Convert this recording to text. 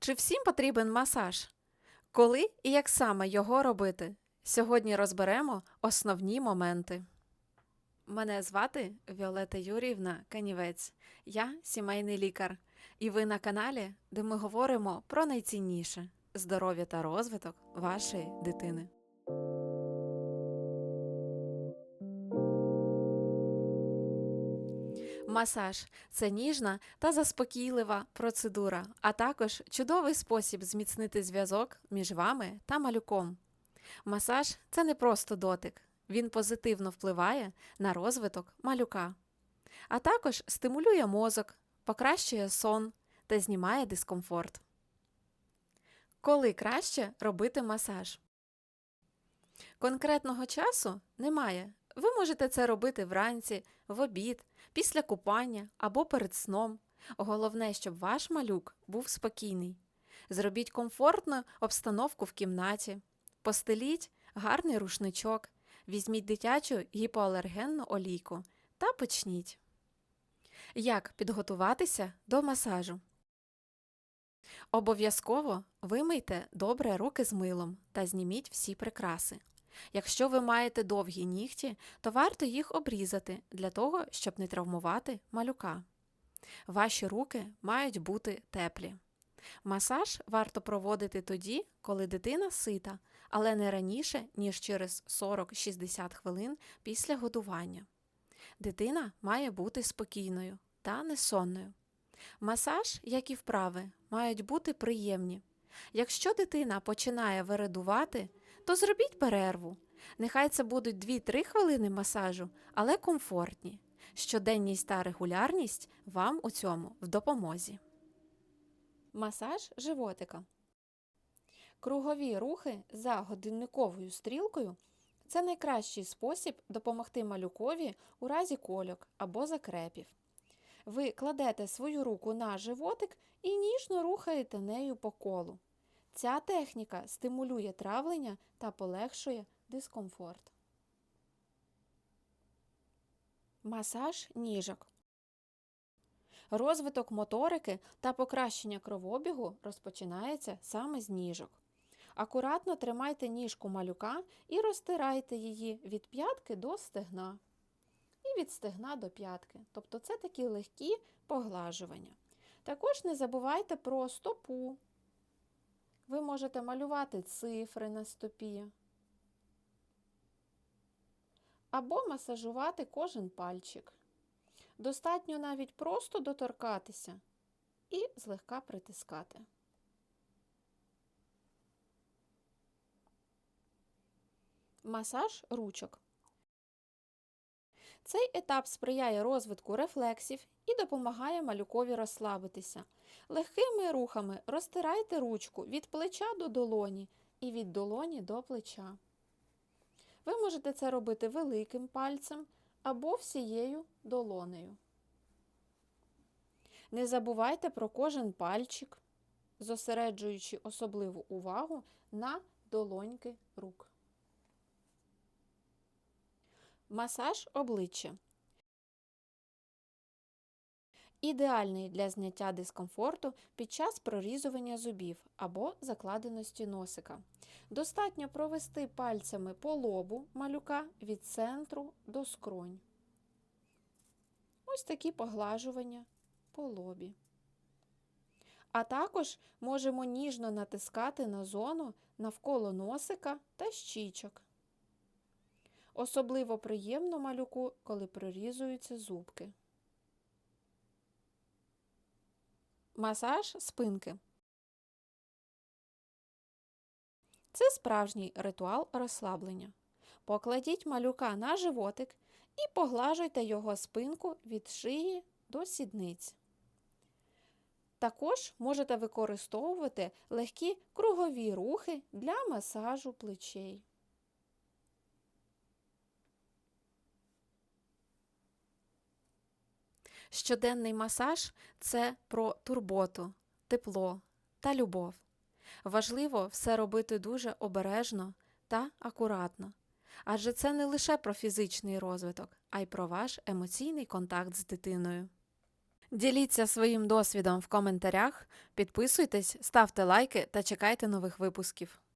Чи всім потрібен масаж? Коли і як саме його робити? Сьогодні розберемо основні моменти. Мене звати Віолета Юріївна Канівець. Я сімейний лікар, і ви на каналі, де ми говоримо про найцінніше здоров'я та розвиток вашої дитини. Масаж це ніжна та заспокійлива процедура, а також чудовий спосіб зміцнити зв'язок між вами та малюком. Масаж це не просто дотик, він позитивно впливає на розвиток малюка, а також стимулює мозок, покращує сон та знімає дискомфорт. Коли краще робити масаж? Конкретного часу немає. Ви можете це робити вранці, в обід, після купання або перед сном. Головне, щоб ваш малюк був спокійний. Зробіть комфортну обстановку в кімнаті, постеліть гарний рушничок, візьміть дитячу гіпоалергенну олійку та почніть. Як підготуватися до масажу? Обов'язково вимийте добре руки з милом та зніміть всі прикраси. Якщо ви маєте довгі нігті, то варто їх обрізати для того, щоб не травмувати малюка. Ваші руки мають бути теплі. Масаж варто проводити тоді, коли дитина сита, але не раніше, ніж через 40-60 хвилин після годування. Дитина має бути спокійною та несонною. Масаж, як і вправи, мають бути приємні. Якщо дитина починає вередувати, то зробіть перерву. Нехай це будуть 2-3 хвилини масажу, але комфортні. Щоденність та регулярність вам у цьому в допомозі. Масаж животика. Кругові рухи за годинниковою стрілкою це найкращий спосіб допомогти малюкові у разі кольок або закрепів. Ви кладете свою руку на животик і ніжно рухаєте нею по колу. Ця техніка стимулює травлення та полегшує дискомфорт. Масаж ніжок. Розвиток моторики та покращення кровообігу розпочинається саме з ніжок. Акуратно тримайте ніжку малюка і розтирайте її від п'ятки до стегна. І від стегна до п'ятки. Тобто це такі легкі поглажування. Також не забувайте про стопу. Ви можете малювати цифри на стопі. Або масажувати кожен пальчик. Достатньо навіть просто доторкатися і злегка притискати. Масаж ручок. Цей етап сприяє розвитку рефлексів і допомагає малюкові розслабитися. Легкими рухами розтирайте ручку від плеча до долоні і від долоні до плеча. Ви можете це робити великим пальцем або всією долонею. Не забувайте про кожен пальчик, зосереджуючи особливу увагу на долоньки рук. Масаж обличчя. Ідеальний для зняття дискомфорту під час прорізування зубів або закладеності носика. Достатньо провести пальцями по лобу малюка від центру до скронь. Ось такі поглажування по лобі. А також можемо ніжно натискати на зону навколо носика та щічок. Особливо приємно малюку, коли прорізуються зубки. Масаж спинки. Це справжній ритуал розслаблення. Покладіть малюка на животик і поглажуйте його спинку від шиї до сідниць. Також можете використовувати легкі кругові рухи для масажу плечей. Щоденний масаж це про турботу, тепло та любов. Важливо все робити дуже обережно та акуратно, адже це не лише про фізичний розвиток, а й про ваш емоційний контакт з дитиною. Діліться своїм досвідом в коментарях, підписуйтесь, ставте лайки та чекайте нових випусків.